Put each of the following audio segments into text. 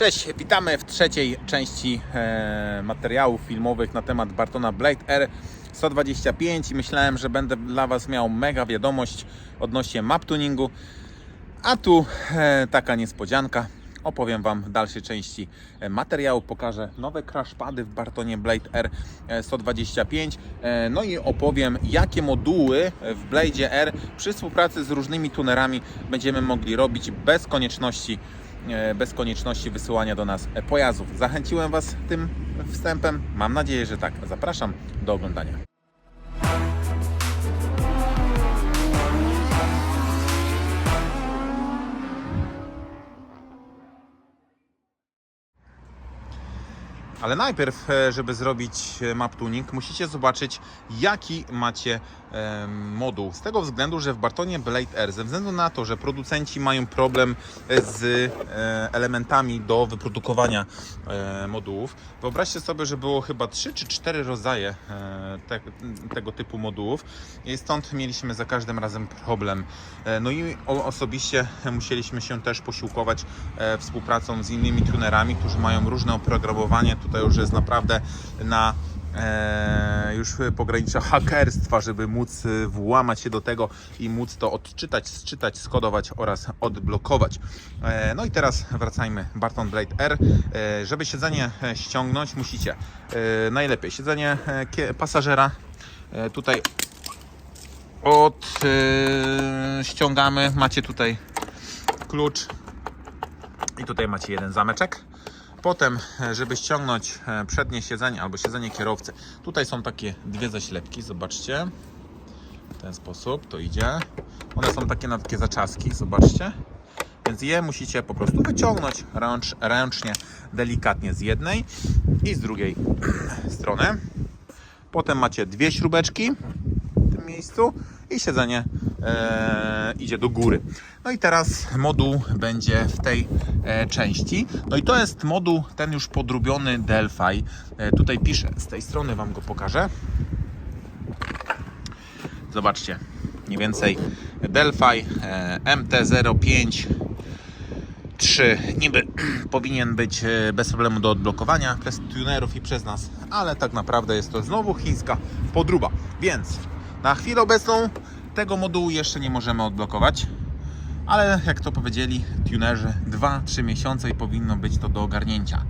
Cześć, witamy w trzeciej części e, materiałów filmowych na temat Bartona Blade R 125 i myślałem, że będę dla Was miał mega wiadomość odnośnie map tuningu, a tu e, taka niespodzianka. Opowiem Wam w dalszej części e, materiału, pokażę nowe crashpady w Bartonie Blade R e, 125, e, no i opowiem jakie moduły w Blade R przy współpracy z różnymi tunerami będziemy mogli robić bez konieczności e, bez konieczności wysyłania do nas e, pojazdów. Zachęciłem Was tym wstępem? Mam nadzieję, że tak. Zapraszam do oglądania. Ale najpierw, e, żeby zrobić e, map tuning, musicie zobaczyć, jaki macie moduł. Z tego względu, że w Bartonie Blade R, ze względu na to, że producenci mają problem z e, elementami do wyprodukowania modułów, wyobraźcie sobie, że było chyba 3 czy 4 rodzaje te, tego typu modułów i stąd mieliśmy za każdym razem problem. No i osobiście musieliśmy się też posiłkować współpracą z innymi tunerami, którzy mają różne oprogramowanie. Tutaj już jest naprawdę na e, już pogranicza hakerstwa, żeby móc e, włamać się do tego i móc to odczytać, sczytać, skodować oraz odblokować. E, no i teraz wracajmy Barton Blade R. E, żeby siedzenie e, ściągnąć musicie e, najlepiej siedzenie e, pasażera e, tutaj od e, ściągamy, macie tutaj klucz i tutaj macie jeden zameczek. Potem, e, żeby ściągnąć e, przednie siedzenie albo siedzenie kierowcy, tutaj są takie dwie zaślepki, zobaczcie. W ten sposób to idzie. One są takie na takie zaczaski, zobaczcie. Więc je musicie po prostu wyciągnąć ręcz, ręcznie, delikatnie z jednej i z drugiej strony. Potem macie dwie śrubeczki w tym miejscu i siedzenie e, idzie do góry. No i teraz moduł będzie w tej e, części. No i to jest moduł ten już podrobiony Delphi. E, tutaj piszę, z tej strony Wam go pokażę. Zobaczcie, mniej więcej Delphi e, MT-05 3 niby powinien być e, bez problemu do odblokowania przez tunerów i przez nas, ale tak naprawdę jest to znowu chińska podróba. Więc na chwilę obecną tego modułu jeszcze nie możemy odblokować, ale jak to powiedzieli tunerzy 2-3 miesiące i powinno być to do ogarnięcia.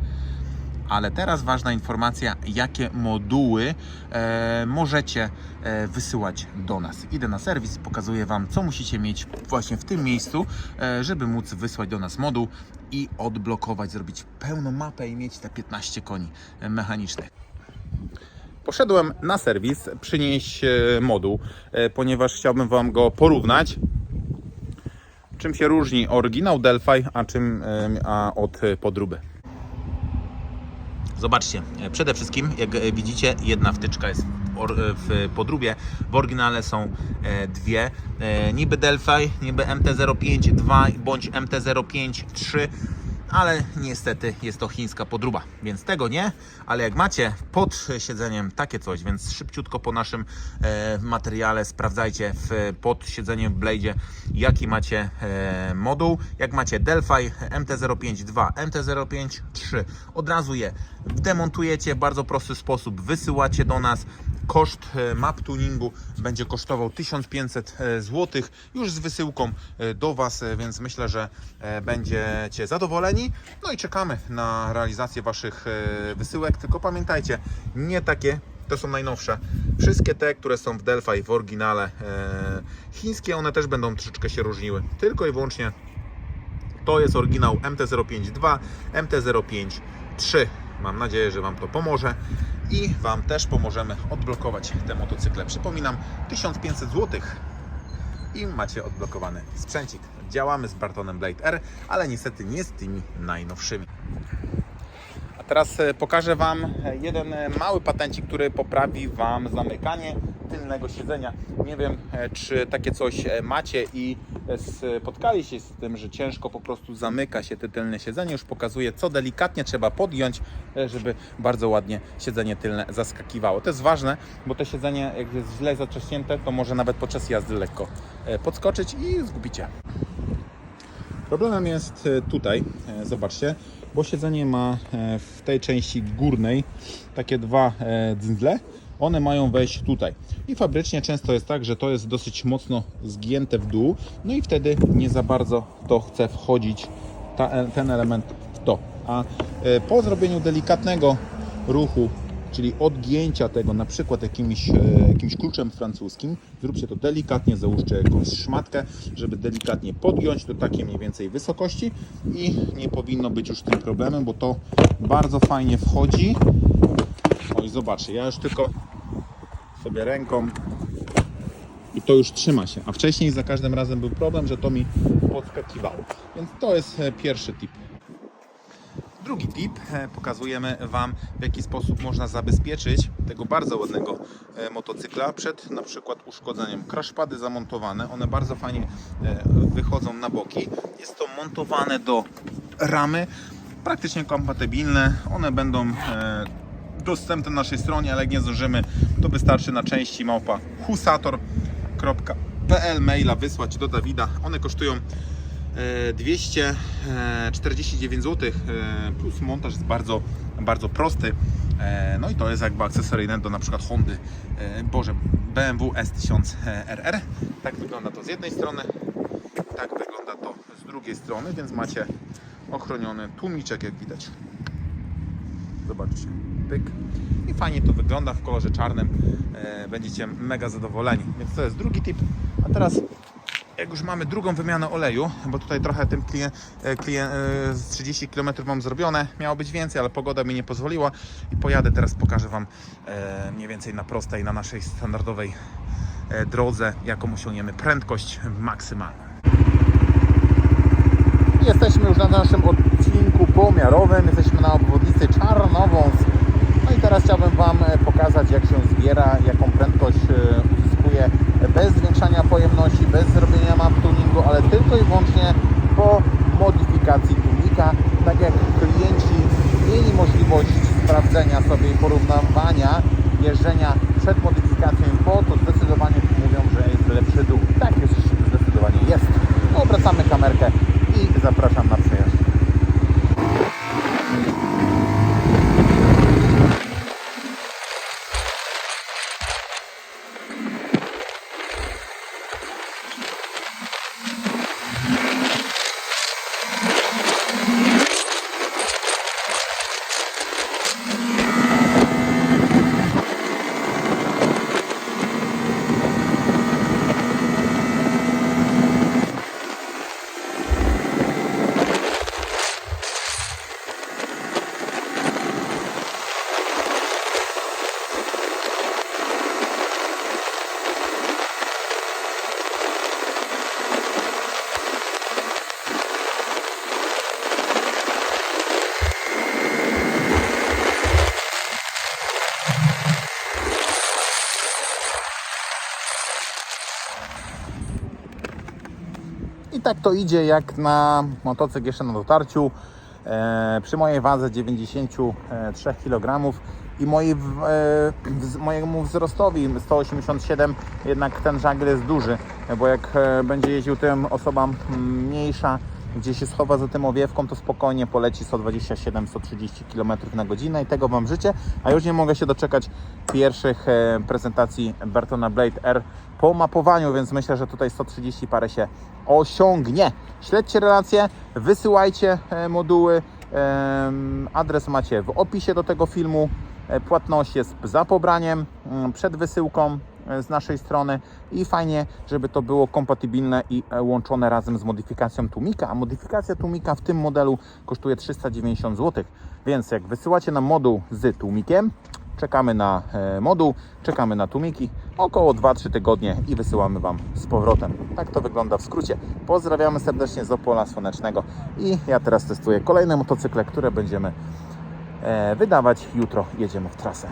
Ale teraz ważna informacja, jakie moduły e, możecie e, wysyłać do nas. Idę na serwis, pokazuję Wam, co musicie mieć właśnie w tym miejscu, e, żeby móc wysłać do nas moduł i odblokować, zrobić pełną mapę i mieć te 15 koni mechanicznych. Poszedłem na serwis przynieść e, moduł, e, ponieważ chciałbym Wam go porównać. Czym się różni oryginał Delphi, a czym a od e, podróby. Zobaczcie, przede wszystkim, jak widzicie, jedna wtyczka jest w, podróbie. W oryginale są dwie. Niby Delphi, niby MT-05 2 bądź MT-05 3 ale niestety jest to chińska podróba, więc tego nie, ale jak macie pod siedzeniem takie coś, więc szybciutko po naszym e, materiale sprawdzajcie w, pod siedzeniem w Blade jaki macie e, moduł, jak macie Delphi MT-05 2, MT-05 3, od razu je demontujecie w bardzo prosty sposób, wysyłacie do nas, koszt e, map tuningu będzie kosztował 1500 zł już z wysyłką e, do Was, e, więc myślę, że e, będziecie zadowoleni. No i czekamy na realizację Waszych e, wysyłek, tylko pamiętajcie, nie takie to są najnowsze. Wszystkie te, które są w Delphi w oryginale e, chińskie, one też będą troszeczkę się różniły. Tylko i wyłącznie to jest oryginał MT-05-2, MT-05-3. Mam nadzieję, że Wam to pomoże i Wam też pomożemy odblokować te motocykle. Przypominam, 1500 zł i macie odblokowany sprzęcik. Działamy z Bartonem Blade R, ale niestety nie z tymi najnowszymi. A teraz e, pokażę Wam e, jeden e, mały patencik, który poprawi Wam zamykanie tylnego siedzenia. Nie wiem, czy takie coś macie i spotkali się z tym, że ciężko po prostu zamyka się te tylne siedzenie. Już pokazuję, co delikatnie trzeba podjąć, e, żeby bardzo ładnie siedzenie tylne zaskakiwało. To jest ważne, bo to siedzenie, jak jest źle zatrzaśnięte, to może nawet podczas jazdy lekko e, podskoczyć i zgubicie. Problemem jest e, tutaj, zobaczcie, bo siedzenie ma w tej części górnej takie dwa dzyndzle. One mają wejść tutaj. I fabrycznie często jest tak, że to jest dosyć mocno zgięte w dół, no i wtedy nie za bardzo to chce wchodzić ta, ten element w to. A e, po zrobieniu delikatnego ruchu, czyli odgięcia tego na przykład jakimś, e, jakimś kluczem francuskim, zróbcie to delikatnie, załóżcie jakąś szmatkę, żeby delikatnie podgiąć do takiej mniej więcej wysokości i nie powinno być już tym problemem, bo to bardzo fajnie wchodzi. Oj, zobaczcie, ja już tylko sobie ręką i to już trzyma się, a wcześniej za każdym razem był problem, że to mi podskakiwało. Więc to jest e, pierwszy tip. Drugi tip, e, pokazujemy Wam w jaki sposób można zabezpieczyć tego bardzo ładnego e, motocykla przed na przykład uszkodzeniem. Crashpady zamontowane, one bardzo fajnie wychodzą na boki. Jest to montowane do ramy, praktycznie kompatybilne. One będą dostępne na naszej stronie, ale jak nie zdążymy, to wystarczy na części małpa husator.pl maila wysłać do Dawida. One kosztują e, 249 zł plus montaż jest bardzo, bardzo prosty. E, No i to jest jakby akcesoryjne do na przykład Hondy, e, Boże, BMW S1000 RR. Tak wygląda to z jednej strony, tak wygląda to z drugiej strony, więc macie ochroniony tłumiczek jak widać. Zobaczcie, pyk. I fajnie to wygląda w kolorze czarnym. E, Będziecie mega zadowoleni. Więc to jest drugi tip. A teraz jak już mamy drugą wymianę oleju, bo tutaj trochę tym klient, klient z 30 km mam zrobione, miało być więcej, ale pogoda mi nie pozwoliła i pojadę teraz, pokażę Wam e, mniej więcej na prostej, na naszej standardowej e, drodze, jaką osiągniemy prędkość maksymalną. Jesteśmy już na naszym odcinku pomiarowym, jesteśmy na obwodnicy Czarnowąs. I teraz chciałbym Wam e, pokazać jak się zbiera, jaką prędkość e, uzyskuje bez zwiększania pojemności, bez zrobienia map tuningu, ale tylko i wyłącznie po modyfikacji tunika. Tak jak klienci mieli możliwość sprawdzenia sobie i porównywania jeżdżenia przed modyfikacją i po, to zdecydowanie mówią, że jest lepszy dół. Tak już zdecydowanie jest. No, obracamy kamerkę i zapraszam na I tak to idzie jak na motocykl jeszcze na dotarciu. E, przy mojej wadze 93 kg i mojej, w- e, wz- mojemu wzrostowi 187 jednak ten żagiel jest duży, bo jak e, będzie jeździł tym osobam mm, mniejsza, gdzie się schowa za tym owiewką, to spokojnie poleci 127-130 km na godzinę i tego Wam życzę, a już nie mogę się doczekać pierwszych e, prezentacji Bertona Blade R po mapowaniu, więc myślę, że tutaj 130 parę się osiągnie. Śledźcie relacje, wysyłajcie e, moduły, adres macie w opisie do tego filmu, E, płatność jest za pobraniem, mm, przed wysyłką z naszej strony i fajnie, żeby to było kompatybilne i e, łączone razem z modyfikacją tłumika, a modyfikacja tłumika w tym modelu kosztuje 390 zł, więc jak wysyłacie nam moduł z tłumikiem, czekamy na e, moduł, czekamy na tłumiki, około 2-3 tygodnie i wysyłamy Wam z powrotem. Tak to wygląda w skrócie. Pozdrawiamy serdecznie z Opola Słonecznego i ja teraz testuję kolejne motocykle, które będziemy e, wydawać. Jutro jedziemy w trasę.